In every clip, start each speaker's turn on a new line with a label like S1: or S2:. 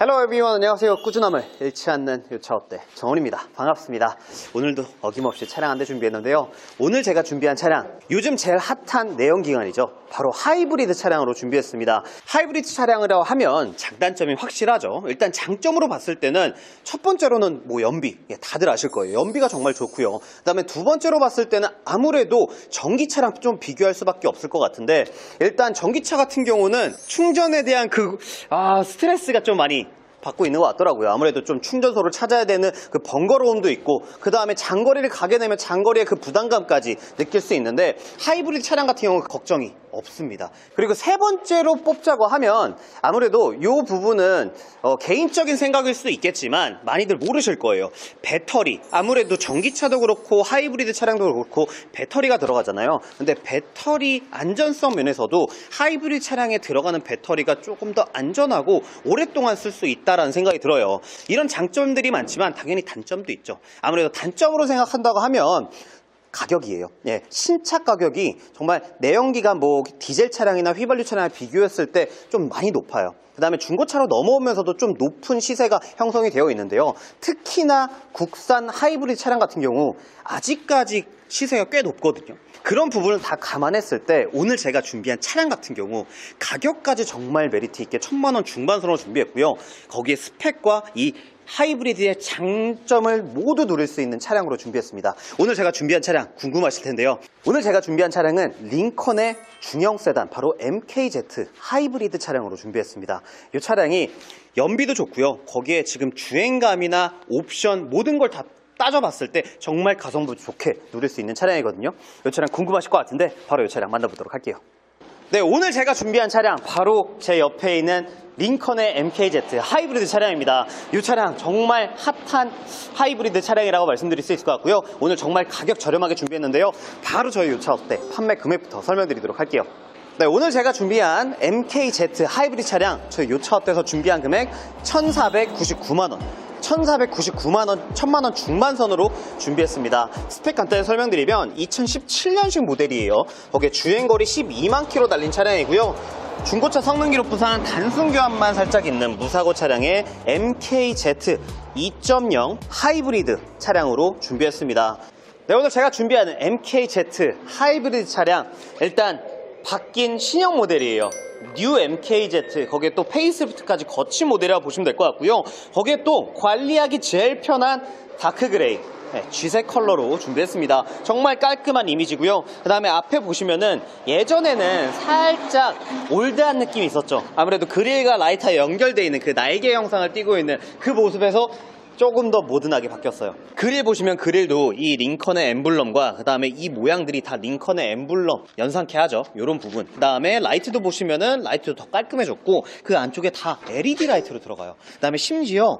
S1: 헬로 에비원 안녕하세요. 꾸준함을 잃지 않는 요차 어때 정원입니다. 반갑습니다. 오늘도 어김없이 차량 한 대 준비했는데요. 오늘 제가 준비한 차량 요즘 제일 핫한 내연기관이죠 바로 하이브리드 차량으로 준비했습니다. 하이브리드 차량이라고 하면 장단점이 확실하죠. 일단 장점으로 봤을 때는 첫 번째로는 뭐 연비. 예, 다들 아실 거예요. 연비가 정말 좋고요. 그 다음에 두 번째로 봤을 때는 아무래도 전기차랑 좀 비교할 수밖에 없을 것 같은데 일단 전기차 같은 경우는 충전에 대한 그 아, 스트레스가 좀 많이 받고 있는 것 같더라고요. 아무래도 좀 충전소를 찾아야 되는 그 번거로움도 있고, 그 다음에 장거리를 가게 되면 장거리의 그 부담감까지 느낄 수 있는데, 하이브리드 차량 같은 경우는 걱정이 없습니다. 그리고 세 번째로 뽑자고 하면, 아무래도 이 부분은 어, 개인적인 생각일 수도 있겠지만, 많이들 모르실 거예요. 배터리. 아무래도 전기차도 그렇고, 하이브리드 차량도 그렇고, 배터리가 들어가잖아요. 근데 배터리 안전성 면에서도 하이브리드 차량에 들어가는 배터리가 조금 더 안전하고, 오랫동안 쓸 수 있다라는 생각이 들어요. 이런 장점들이 많지만 당연히 단점도 있죠. 아무래도 단점으로 생각한다고 하면 가격이에요. 예, 신차 가격이 정말 내연기관 뭐 디젤 차량이나 휘발유 차량을 비교했을 때 좀 많이 높아요. 그 다음에 중고차로 넘어오면서도 좀 높은 시세가 형성이 되어 있는데요. 특히나 국산 하이브리드 차량 같은 경우 아직까지 시세가 꽤 높거든요. 그런 부분을 다 감안했을 때 오늘 제가 준비한 차량 같은 경우 가격까지 정말 메리트 있게 천만 원 중반선으로 준비했고요. 거기에 스펙과 이 하이브리드의 장점을 모두 누릴 수 있는 차량으로 준비했습니다. 오늘 제가 준비한 차량 궁금하실 텐데요. 오늘 제가 준비한 차량은 링컨의 중형 세단 바로 MKZ 하이브리드 차량으로 준비했습니다. 이 차량이 연비도 좋고요. 거기에 지금 주행감이나 옵션 모든 걸다 따져봤을 때 정말 가성비 좋게 누릴 수 있는 차량이거든요. 이 차량 궁금하실 것 같은데 바로 이 차량 만나보도록 할게요. 네, 오늘 제가 준비한 차량 바로 제 옆에 있는 링컨의 MKZ 하이브리드 차량입니다. 이 차량 정말 핫한 하이브리드 차량이라고 말씀드릴 수 있을 것 같고요. 오늘 정말 가격 저렴하게 준비했는데요. 바로 저희 이 차 어때 판매 금액부터 설명드리도록 할게요. 네, 오늘 제가 준비한 MKZ 하이브리드 차량 저희 요차 어때서 준비한 금액 1,499만 원. 1,499만원, 1,000만원 중반선으로 준비했습니다. 스펙 간단히 설명드리면 2017년식 모델이에요. 거기에 주행거리 12만 킬로 달린 차량이고요. 중고차 성능 기록 부상 단순 교환만 살짝 있는 무사고 차량의 MKZ 2.0 하이브리드 차량으로 준비했습니다. 네, 오늘 제가 준비하는 MKZ 하이브리드 차량 일단 바뀐 신형 모델이에요. 뉴 MKZ 거기에 또 페이스리프트까지 거친 모델이라고 보시면 될 것 같고요. 거기에 또 관리하기 제일 편한 다크 그레이 네, 쥐색 컬러로 준비했습니다. 정말 깔끔한 이미지고요. 그 다음에 앞에 보시면은 예전에는 살짝 올드한 느낌이 있었죠. 아무래도 그릴과 라이터에 연결되어 있는 그 날개 형상을 띠고 있는 그 모습에서 조금 더 모던하게 바뀌었어요. 그릴 보시면 그릴도 이 링컨의 엠블럼과 그 다음에 이 모양들이 다 링컨의 엠블럼 연상케 하죠. 이런 부분. 그 다음에 라이트도 보시면은 라이트도 더 깔끔해졌고 그 안쪽에 다 LED 라이트로 들어가요. 그 다음에 심지어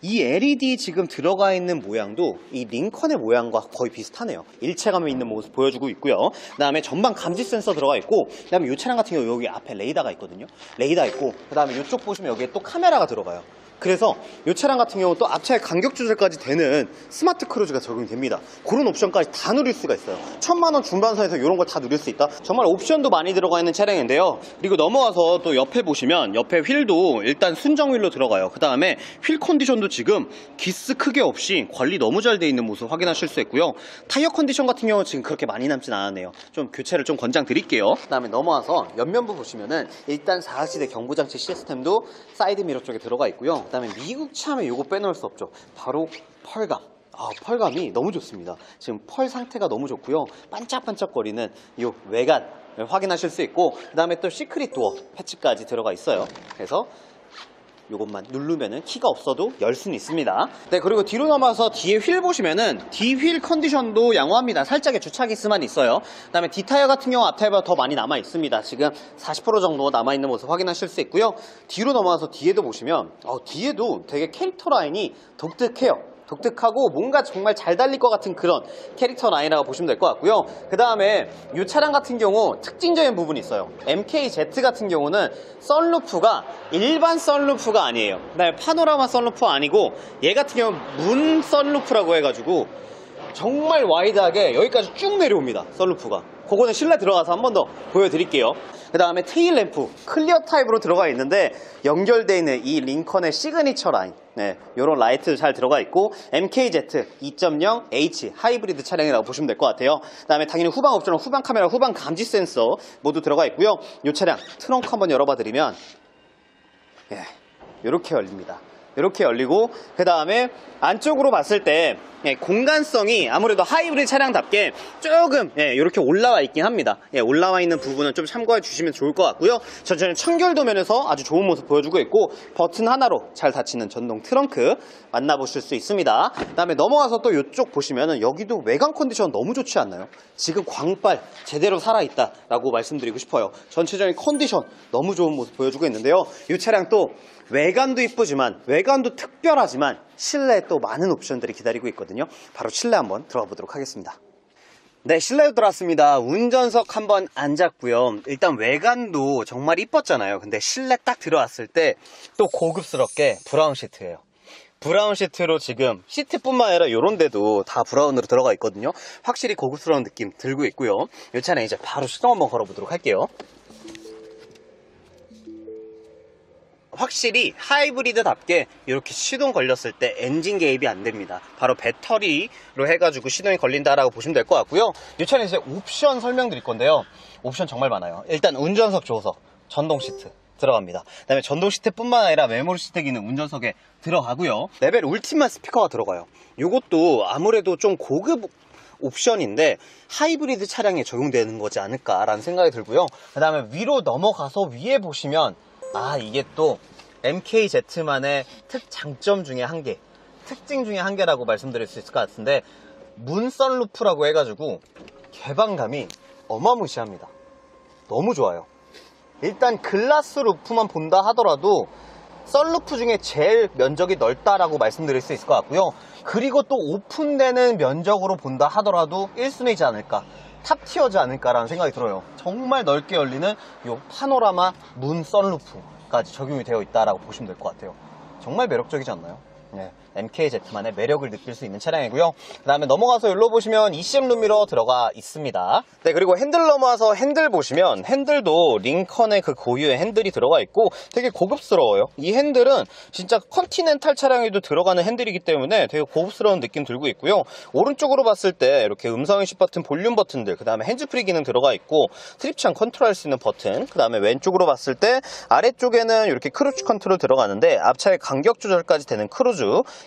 S1: 이 LED 지금 들어가 있는 모양도 이 링컨의 모양과 거의 비슷하네요. 일체감이 있는 모습 보여주고 있고요. 그 다음에 전방 감지 센서 들어가 있고, 그 다음에 이 차량 같은 경우 여기 앞에 레이더가 있거든요. 레이더 있고, 그 다음에 이쪽 보시면 여기에 또 카메라가 들어가요. 그래서 이 차량 같은 경우 또 앞차의 간격 조절까지 되는 스마트 크루즈가 적용이 됩니다. 그런 옵션까지 다 누릴 수가 있어요. 천만 원 중반선에서 이런 걸 다 누릴 수 있다. 정말 옵션도 많이 들어가 있는 차량인데요. 그리고 넘어와서 또 옆에 보시면 옆에 휠도 일단 순정 휠로 들어가요. 그 다음에 휠 컨디션도 지금 기스 크게 없이 관리 너무 잘 돼 있는 모습 확인하실 수 있고요. 타이어 컨디션 같은 경우 지금 그렇게 많이 남진 않았네요. 좀 교체를 좀 권장 드릴게요. 그 다음에 넘어와서 옆면부 보시면은 일단 4시대 경보장치 시스템도 사이드 미러 쪽에 들어가 있고요. 그 다음에 미국 차면 이거 빼놓을 수 없죠. 바로 펄감. 아, 펄감이 너무 좋습니다. 지금 펄 상태가 너무 좋고요. 반짝반짝거리는 이 외관 확인하실 수 있고 그 다음에 또 시크릿 도어 패치까지 들어가 있어요. 그래서 요것만 누르면은 키가 없어도 열 수는 있습니다. 네, 그리고 뒤로 넘어서 뒤에 휠 보시면은 뒤 휠 컨디션도 양호합니다. 살짝의 주차기스만 있어요. 그 다음에 뒤타이어 같은 경우 앞타이어보다 더 많이 남아 있습니다. 지금 40% 정도 남아 있는 모습 확인하실 수 있고요. 뒤로 넘어와서 뒤에도 보시면 어, 뒤에도 되게 캐릭터 라인이 독특해요. 독특하고 뭔가 정말 잘 달릴 것 같은 그런 캐릭터 라인이라고 보시면 될 것 같고요. 그 다음에 이 차량 같은 경우 특징적인 부분이 있어요. MKZ 같은 경우는 썬루프가 일반 썬루프가 아니에요. 그다음에 파노라마 썬루프 아니고 얘 같은 경우는 문 썬루프라고 해가지고 정말 와이드하게 여기까지 쭉 내려옵니다. 썬루프가. 그거는 실내 들어가서 한 번 더 보여드릴게요. 그 다음에 테일 램프 클리어 타입으로 들어가 있는데 연결되어 있는 이 링컨의 시그니처 라인 네, 요런 라이트 잘 들어가 있고 MKZ 2.0H 하이브리드 차량이라고 보시면 될 것 같아요. 그 다음에 당연히 후방 옵션은 후방 카메라, 후방 감지 센서 모두 들어가 있고요. 이 차량 트렁크 한번 열어봐 드리면 예, 이렇게 열립니다. 이렇게 열리고 그 다음에 안쪽으로 봤을 때 예, 공간성이 아무래도 하이브리드 차량답게 조금 예, 이렇게 올라와 있긴 합니다. 예, 올라와 있는 부분은 좀 참고해 주시면 좋을 것 같고요. 전체는 청결도 면에서 아주 좋은 모습 보여주고 있고 버튼 하나로 잘 닫히는 전동 트렁크 만나보실 수 있습니다. 그 다음에 넘어가서 또 이쪽 보시면은 여기도 외관 컨디션 너무 좋지 않나요? 지금 광빨 제대로 살아있다라고 말씀드리고 싶어요. 전체적인 컨디션 너무 좋은 모습 보여주고 있는데요. 이 차량 또 외관도 이쁘지만 외관도 특별하지만 실내에 또 많은 옵션들이 기다리고 있거든요. 바로 실내 한번 들어가 보도록 하겠습니다. 네, 실내로 들어왔습니다. 운전석 한번 앉았고요. 일단 외관도 정말 이뻤잖아요. 근데 실내 딱 들어왔을 때 또 고급스럽게 브라운 시트예요. 브라운 시트로 지금 시트뿐만 아니라 이런 데도 다 브라운으로 들어가 있거든요. 확실히 고급스러운 느낌 들고 있고요. 이 차는 이제 바로 시동 한번 걸어보도록 할게요. 확실히 하이브리드답게 이렇게 시동 걸렸을 때 엔진 개입이 안 됩니다. 바로 배터리로 해가지고 시동이 걸린다라고 보시면 될 것 같고요. 이 차는 이제 옵션 설명드릴 건데요. 옵션 정말 많아요. 일단 운전석 조석, 전동 시트 들어갑니다. 그다음에 전동 시트뿐만 아니라 메모리 시트 기능 운전석에 들어가고요. 레벨 울티마 스피커가 들어가요. 이것도 아무래도 좀 고급 옵션인데 하이브리드 차량에 적용되는 거지 않을까라는 생각이 들고요. 그 다음에 위로 넘어가서 위에 보시면 아 이게 또 MKZ만의 특장점 중에 한 개, 특징 중에 한 개라고 말씀드릴 수 있을 것 같은데 문 썬루프라고 해가지고 개방감이 어마무시합니다. 너무 좋아요. 일단 글라스 루프만 본다 하더라도 썬루프 중에 제일 면적이 넓다라고 말씀드릴 수 있을 것 같고요. 그리고 또 오픈되는 면적으로 본다 하더라도 1순위지 않을까. 탑 티어지 않을까라는 생각이 들어요. 정말 넓게 열리는 이 파노라마 문 썬루프까지 적용이 되어 있다라고 보시면 될 것 같아요. 정말 매력적이지 않나요? 네, MKZ만의 매력을 느낄 수 있는 차량이고요. 그 다음에 넘어가서 여기로 보시면 ECM 룸미러 들어가 있습니다. 네, 그리고 핸들 넘어와서 핸들 보시면 핸들도 링컨의 그 고유의 핸들이 들어가 있고 되게 고급스러워요. 이 핸들은 진짜 컨티넨탈 차량에도 들어가는 핸들이기 때문에 되게 고급스러운 느낌 들고 있고요. 오른쪽으로 봤을 때 이렇게 음성 인식 버튼, 볼륨 버튼들, 그 다음에 핸즈프리 기능 들어가 있고 트립창 컨트롤할 수 있는 버튼, 그 다음에 왼쪽으로 봤을 때 아래쪽에는 이렇게 크루즈 컨트롤 들어가는데 앞차의 간격 조절까지 되는 크루즈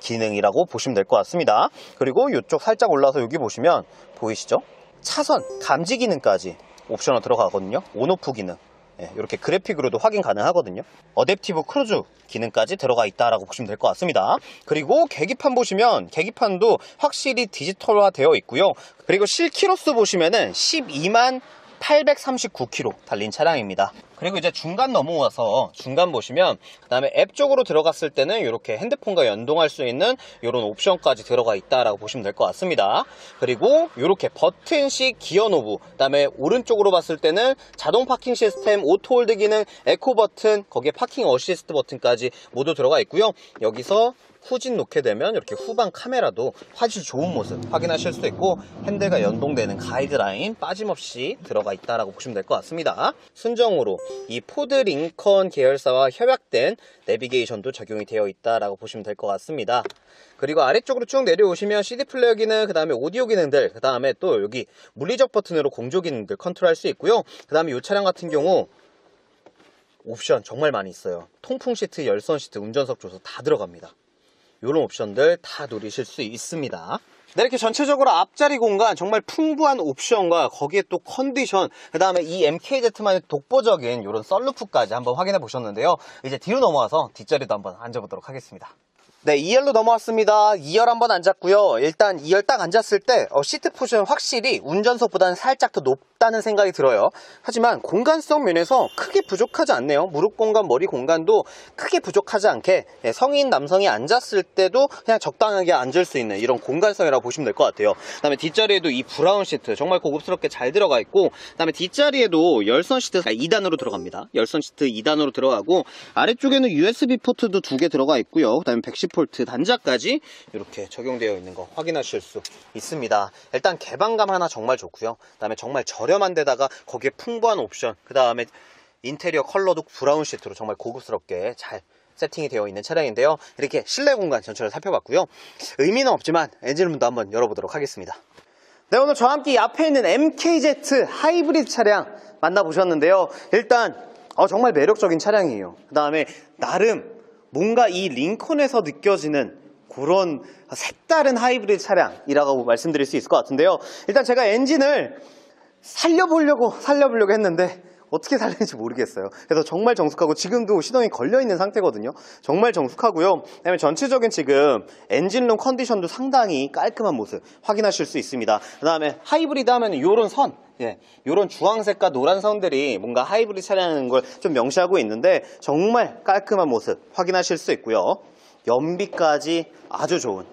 S1: 기능이라고 보시면 될 것 같습니다. 그리고 이쪽 살짝 올라서 여기 보시면 보이시죠? 차선 감지 기능까지 옵션으로 들어가거든요. 온오프 기능. 예, 이렇게 그래픽으로도 확인 가능하거든요. 어댑티브 크루즈 기능까지 들어가 있다라고 보시면 될 것 같습니다. 그리고 계기판 보시면 계기판도 확실히 디지털화 되어 있고요. 그리고 실키로수 보시면은 12만 839km 달린 차량입니다. 그리고 이제 중간 넘어와서 중간 보시면 그 다음에 앱 쪽으로 들어갔을 때는 이렇게 핸드폰과 연동할 수 있는 이런 옵션까지 들어가 있다라고 보시면 될 것 같습니다. 그리고 이렇게 버튼식 기어 노브 그 다음에 오른쪽으로 봤을 때는 자동 파킹 시스템, 오토 홀드 기능, 에코 버튼, 거기에 파킹 어시스트 버튼까지 모두 들어가 있고요. 여기서 후진 놓게 되면 이렇게 후방 카메라도 아주 좋은 모습 확인하실 수 있고 핸들과 연동되는 가이드라인 빠짐없이 들어가 있다라고 보시면 될 것 같습니다. 순정으로 이 포드 링컨 계열사와 협약된 내비게이션도 적용이 되어 있다라고 보시면 될 것 같습니다. 그리고 아래쪽으로 쭉 내려오시면 CD 플레이어 기능, 그 다음에 오디오 기능들, 그 다음에 또 여기 물리적 버튼으로 공조 기능들 컨트롤할 수 있고요. 그 다음에 이 차량 같은 경우 옵션 정말 많이 있어요. 통풍 시트, 열선 시트, 운전석 조서 다 들어갑니다. 이런 옵션들 다 누리실 수 있습니다. 네, 이렇게 전체적으로 앞자리 공간 정말 풍부한 옵션과 거기에 또 컨디션 그 다음에 이 MKZ만의 독보적인 이런 썰루프까지 한번 확인해 보셨는데요 이제 뒤로 넘어와서 뒷자리도 한번 앉아보도록 하겠습니다 네, 2열로 넘어왔습니다. 2열 한번 앉았고요. 일단 2열 딱 앉았을 때 어, 시트 포션 확실히 운전석보다는 살짝 더 높다는 생각이 들어요. 하지만 공간성 면에서 크게 부족하지 않네요. 무릎 공간, 머리 공간도 크게 부족하지 않게 예, 성인 남성이 앉았을 때도 그냥 적당하게 앉을 수 있는 이런 공간성이라고 보시면 될 것 같아요. 그다음에 뒷자리에도 이 브라운 시트 정말 고급스럽게 잘 들어가 있고 그다음에 뒷자리에도 열선 시트 2단으로 들어갑니다. 열선 시트 2단으로 들어가고 아래쪽에는 USB 포트도 두 개 들어가 있고요. 그다음에 110 디폴트 단자까지 이렇게 적용되어 있는 거 확인하실 수 있습니다. 일단 개방감 하나 정말 좋고요. 그다음에 정말 저렴한 데다가 거기에 풍부한 옵션, 그다음에 인테리어 컬러도 브라운 시트로 정말 고급스럽게 잘 세팅이 되어 있는 차량인데요. 이렇게 실내 공간 전체를 살펴봤고요. 의미는 없지만 엔진문도 한번 열어보도록 하겠습니다. 네, 오늘 저와 함께 이 앞에 있는 MKZ 하이브리드 차량 만나보셨는데요. 일단 어, 정말 매력적인 차량이에요. 그 다음에 나름 뭔가 이 링컨에서 느껴지는 그런 색다른 하이브리드 차량이라고 말씀드릴 수 있을 것 같은데요. 일단 제가 엔진을 살려보려고 살려보려고 했는데 어떻게 살리는지 모르겠어요. 그래서 정말 정숙하고 지금도 시동이 걸려 있는 상태거든요. 정말 정숙하고요. 그다음에 전체적인 지금 엔진룸 컨디션도 상당히 깔끔한 모습 확인하실 수 있습니다. 그다음에 하이브리드 하면 이런 선, 예, 이런 주황색과 노란 선들이 뭔가 하이브리드 차량인 걸 좀 명시하고 있는데 정말 깔끔한 모습 확인하실 수 있고요. 연비까지 아주 좋은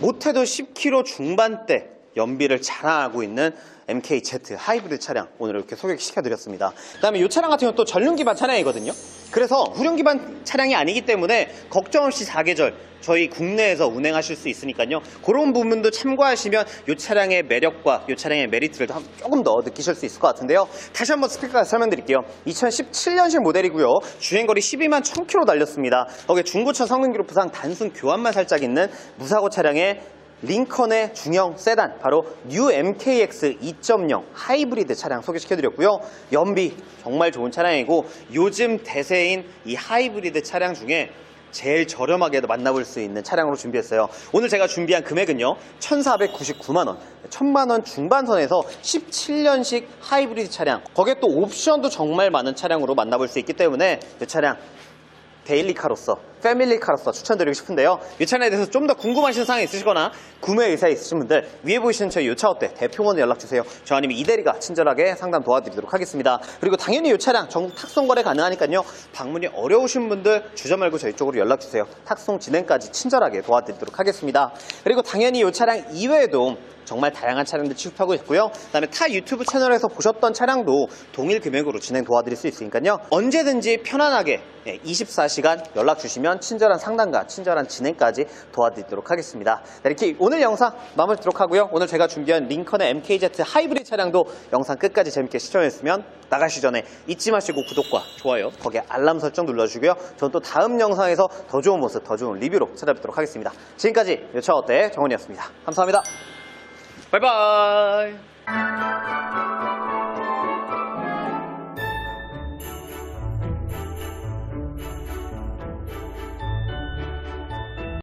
S1: 못해도 10km 중반대 연비를 자랑하고 있는 MKZ 하이브리드 차량 오늘 이렇게 소개시켜드렸습니다. 그 다음에 이 차량 같은 경우는 또 전륜 기반 차량이거든요. 그래서 후륜 기반 차량이 아니기 때문에 걱정 없이 4계절 저희 국내에서 운행하실 수 있으니까요. 그런 부분도 참고하시면 이 차량의 매력과 이 차량의 메리트를 좀- 조금 더 느끼실 수 있을 것 같은데요. 다시 한번 스피커까지 설명드릴게요. 2017년식 모델이고요. 주행거리 12만 1000km 달렸습니다. 거기에 중고차 성능 기록부상 단순 교환만 살짝 있는 무사고 차량의 링컨의 중형 세단 바로 뉴 MKX 2.0 하이브리드 차량 소개시켜드렸고요. 연비 정말 좋은 차량이고 요즘 대세인 이 하이브리드 차량 중에 제일 저렴하게 만나볼 수 있는 차량으로 준비했어요. 오늘 제가 준비한 금액은요. 1,499만 원, 1,000만 원 중반선에서 17년식 하이브리드 차량 거기에 또 옵션도 정말 많은 차량으로 만나볼 수 있기 때문에 이 차량 데일리카로서 패밀리카로서 추천드리고 싶은데요. 이 차량에 대해서 좀 더 궁금하신 사항이 있으시거나 구매 의사 있으신 분들 위에 보이시는 저희 요차업대 대표번호 연락주세요. 저 아니면 이대리가 친절하게 상담 도와드리도록 하겠습니다. 그리고 당연히 이 차량 전국 탁송 거래 가능하니까요. 방문이 어려우신 분들 주저 말고 저희 쪽으로 연락주세요. 탁송 진행까지 친절하게 도와드리도록 하겠습니다. 그리고 당연히 이 차량 이외에도 정말 다양한 차량들 취급하고 있고요. 그다음에 타 유튜브 채널에서 보셨던 차량도 동일 금액으로 진행 도와드릴 수 있으니까요. 언제든지 편안하게 24시간 연락 주시면 친절한 상담과 친절한 진행까지 도와드리도록 하겠습니다. 네, 이렇게 오늘 영상 마무리하도록 하고요. 오늘 제가 준비한 링컨의 MKZ 하이브리드 차량도 영상 끝까지 재밌게 시청했으면 나가시 전에 잊지 마시고 구독과 좋아요, 거기에 알람 설정 눌러주시고요. 저는 또 다음 영상에서 더 좋은 모습, 더 좋은 리뷰로 찾아뵙도록 하겠습니다. 지금까지 요차 어때 정원이었습니다. 감사합니다. 바이바이.